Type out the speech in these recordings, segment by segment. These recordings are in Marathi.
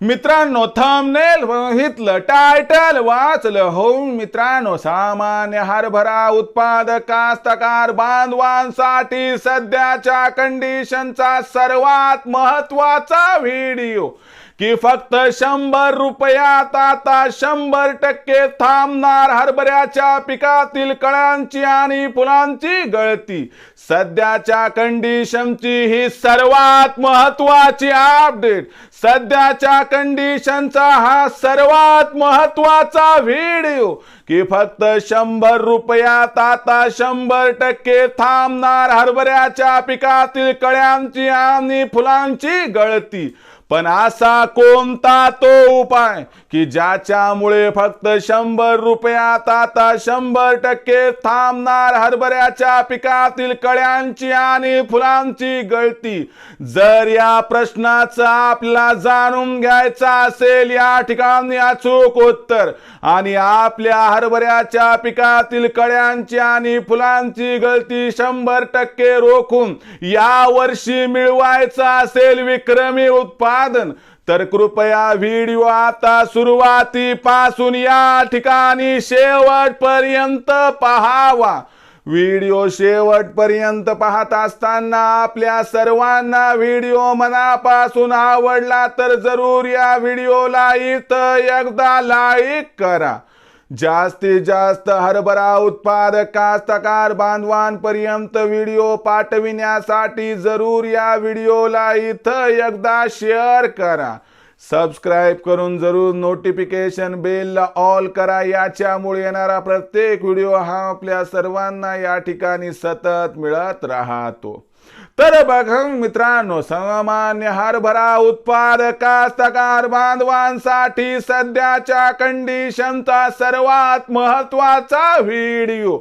मित्रांनो थंबनेल बघितलं टायटल वाचलं हो मित्रांनो सामान्य हरभरा उत्पादक कास्तकार बांधवांसाठी सध्याच्या कंडिशनचा सर्वात महत्त्वाचा व्हिडिओ की फक्त शंभर रुपयात आता शंभर टक्के थांबणार हरभऱ्याच्या पिकातील कळ्यांची आणि फुलांची गळती. सध्याच्या कंडिशनची ही सर्वात महत्वाची अपडेट सध्याच्या कंडिशनचा हा सर्वात महत्त्वाचा व्हिडिओ की फक्त शंभर रुपयात आता शंभर टक्के थांबणार हरभऱ्याच्या पिकातील कळ्यांची आणि फुलांची गळती. पण असा कोणता तो उपाय की ज्याच्यामुळे फक्त शंभर रुपयात आता शंभर टक्के थांबणार हरभऱ्याच्या पिकातील कळ्यांची आणि फुलांची गळती? जर या प्रश्नाचं आपल्याला जाणून घ्यायचा असेल या ठिकाणी अचूक उत्तर. आणि आपल्या हरभऱ्याच्या पिकातील कळ्यांची आणि फुलांची गळती शंभर टक्के रोखून या वर्षी मिळवायचा असेल विक्रमी उत्पादन तर कृपया व्हिडिओ आता सुरुवातीपासून या ठिकाणी शेवटपर्यंत पहावा. व्हिडिओ शेवटपर्यंत पाहत असताना आपल्या सर्वांना व्हिडिओ मनापासून आवडला तर जरूर या व्हिडिओला इथं एकदा लाईक करा. जास्तीत जास्त हरभरा उत्पादक कास्तकार बांधवांपर्यंत व्हिडिओ पाठविण्यासाठी जरूर या व्हिडिओला इथं एकदा शेअर करा सबस्क्राईब करून जरूर नोटिफिकेशन बेलला ऑल करा याच्यामुळे येणारा प्रत्येक व्हिडिओ हा आपल्या सर्वांना या ठिकाणी सतत मिळत राहतो तर बघा मित्रांनो सामान्य हरभरा उत्पादक कास्तकार बांधवांसाठी सध्याच्या कंडिशनचा सर्वात महत्त्वाचा व्हिडिओ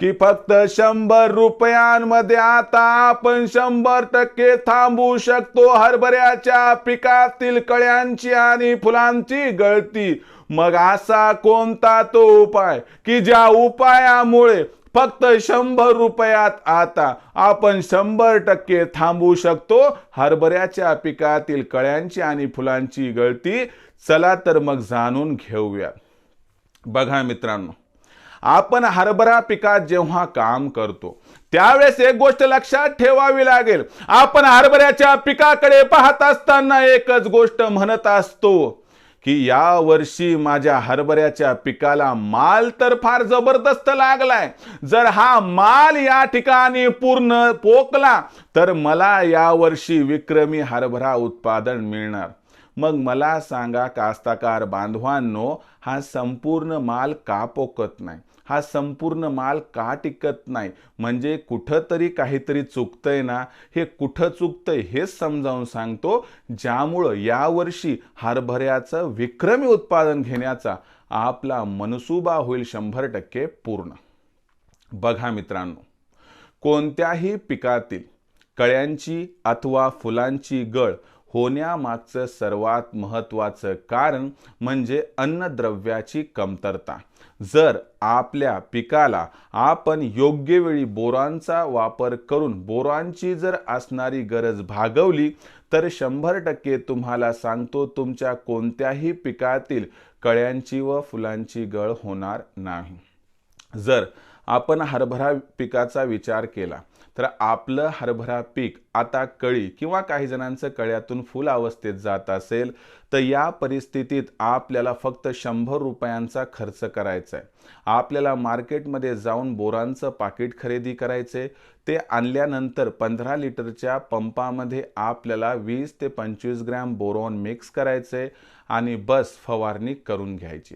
की फक्त शंभर रुपयांमध्ये आता आपण शंभर टक्के थांबू शकतो हरभऱ्याच्या पिकातील कळ्यांची आणि फुलांची गळती. मग असा कोणता तो उपाय? की ज्या उपायामुळे फक्त शंभर रुपयात आता आपण शंभर टक्के थांबवू शकतो. हरभऱ्याच्या पिकातील कळ्यांची आणि फुलांची गळती चला तर मग जाणून घेऊया. बघा मित्रांनो आपण हरभरा पिकात जेव्हा काम करतो त्यावेळेस एक गोष्ट लक्षात ठेवावी लागेल. आपण हरभऱ्याच्या पिकाकडे पाहत असताना एकच गोष्ट म्हणत असतो की या वर्षी माझ्या हरभऱ्याच्या पिकाला माल तर फार जबरदस्त लागलाय. जर हा माल या ठिकाणी पूर्ण पोकला तर मला या वर्षी विक्रमी हरभरा उत्पादन मिळणार. मग मला सांगा कास्ताकार बांधवांनो हा संपूर्ण माल का पोकत नाही? हा संपूर्ण माल का टिकत नाही? म्हणजे कुठंतरी काहीतरी चुकतंय ना? हे कुठं चुकतंय हेच समजावून सांगतो ज्यामुळं यावर्षी हरभऱ्याचं विक्रमी उत्पादन घेण्याचा आपला मनसुबा होईल शंभर टक्के पूर्ण. बघा मित्रांनो कोणत्याही पिकातील कळ्यांची अथवा फुलांची गळ होण्यामागचं सर्वात महत्त्वाचं कारण म्हणजे अन्नद्रव्याची कमतरता. जर आपल्या पिकाला आपण योग्य वेळी बोरांचा वापर करून बोरांची जर असणारी गरज भागवली तर शंभर टक्के तुम्हाला सांगतो तुमच्या कोणत्याही पिकातील कळ्यांची व फुलांची गळ होणार नाही. जर आपण हरभरा पिकाचा विचार केला तर आपलं हरभरा पीक आता कळी किंवा काही जणांचं कळ्यातून फुल अवस्थेत जात असेल तर या परिस्थितीत आपल्याला फक्त शंभर रुपयांचा खर्च करायचा आहे आपल्याला मार्केटमध्ये जाऊन बोरांचं पाकिट खरेदी करायचे ते आणल्यानंतर पंधरा लिटरच्या पंपामध्ये आपल्याला वीस ते पंचवीस ग्रॅम बोरॉन मिक्स करायचे आणि बस फवारणी करून घ्यायची.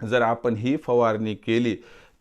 जर आपण ही फवारणी केली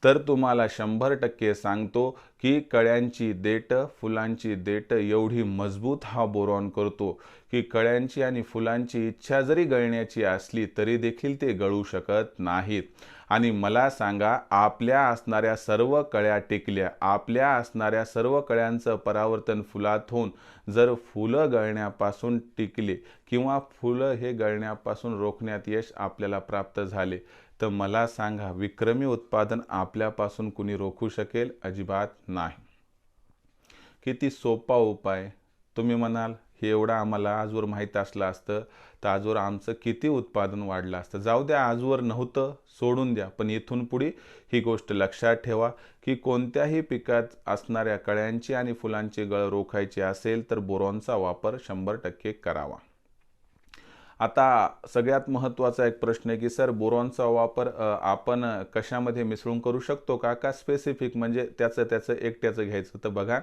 तर तुम्हाला शंभर टक्के सांगतो की कळ्यांची देठं फुलांची देठं एवढी मजबूत हा बोरॉन करतो की कळ्यांची आणि फुलांची इच्छा जरी गळण्याची असली तरी देखील ते गळू शकत नाहीत. आणि मला सांगा आपल्या असणाऱ्या सर्व कळ्या टिकल्या आपल्या असणाऱ्या सर्व कळ्यांचं परावर्तन फुलात होऊन जर फुलं गळण्यापासून टिकले किंवा फुलं हे गळण्यापासून रोखण्यात यश आपल्याला प्राप्त झाले तर मला सांगा विक्रमी उत्पादन आपल्यापासून कुणी रोखू शकेल? अजिबात नाही. किती सोपा उपाय. तुम्ही म्हणाल हे एवढं आम्हाला आजवर माहीत असलं असतं तर आजवर आमचं किती उत्पादन वाढलं असतं. जाऊ द्या आजवर नव्हतं सोडून द्या पण इथून पुढे ही गोष्ट लक्षात ठेवा की कोणत्याही पिकात असणाऱ्या कळ्यांची आणि फुलांची गळ रोखायची असेल तर बोरॉनचा वापर शंभर टक्के करावा. आता सगळ्यात महत्त्वाचा एक प्रश्न आहे की सर बोरॉनचा वापर आपण कशामध्ये मिसळून करू शकतो का? का स्पेसिफिक म्हणजे त्याचं त्याचं एकट्याचं घ्यायचं? तर बघा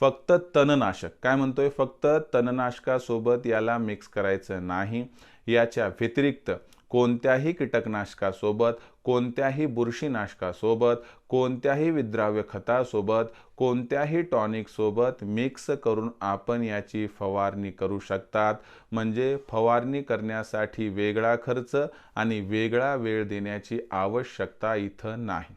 फक्त तणनाशक. काय म्हणतोय? फक्त तणनाशकासोबत याला मिक्स करायचं नाही. याच्या व्यतिरिक्त कोणत्याही कीटकनाशकासोबत कोणत्याही बुरशीनाशकासोबत कोणत्याही विद्राव्य खतासोबत कोणत्याही टॉनिकसोबत मिक्स करून आपण याची फवारणी करू शकतात. म्हणजे फवारणी करण्यासाठी वेगळा खर्च आणि वेगळा वेळ देण्याची आवश्यकता इथं नाही.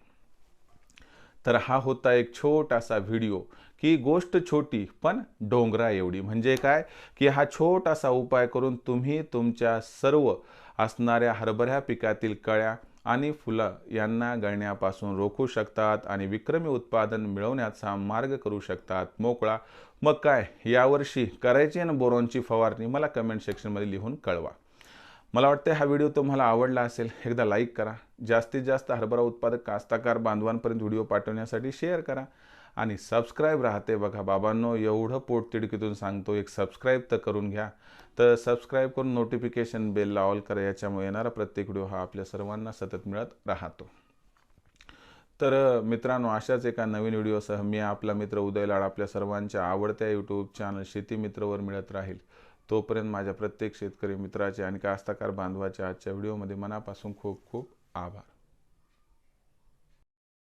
तर हा होता एक छोटासा व्हिडिओ की गोष्ट छोटी पण डोंगरा एवढी म्हणजे काय? की हा छोटासा उपाय करून तुम्ही तुमच्या सर्व असणाऱ्या हरभऱ्या पिकातील कळ्या आणि फुलं यांना गळण्यापासून रोखू शकतात आणि विक्रमी उत्पादन मिळवण्याचा मार्ग करू शकतात. मोकळा मग काय? यावर्षी करायची आणि बोरॉनची फवारणी मला कमेंट सेक्शनमध्ये लिहून कळवा. मला वाटतं हा व्हिडिओ तुम्हाला आवडला असेल एकदा लाईक करा. जास्तीत जास्त हरभरा उत्पादक कास्ताकार बांधवांपर्यंत व्हिडिओ पाठवण्यासाठी शेअर करा. आणि सबस्क्राईब राहते बघा. बाबांनो एवढं पोटतिडकीतून सांगतो एक सबस्क्राईब तर करून घ्या. तर सबस्क्राईब करून नोटिफिकेशन बेलला ऑल करा. याच्यामुळे येणारा प्रत्येक व्हिडिओ हा आपल्या सर्वांना सतत मिळत राहतो. तर मित्रांनो अशाच एका नवीन व्हिडिओसह मी आपला मित्र उदय लाड आपल्या सर्वांच्या आवडत्या यूट्यूब चॅनल शेती मित्रवर मिळत राहील. तोपर्यंत माझ्या प्रत्येक शेतकरी मित्राचे आणि कास्ताकार बांधवाच्या आजच्या व्हिडिओमध्ये मनापासून खूप खूप आभार.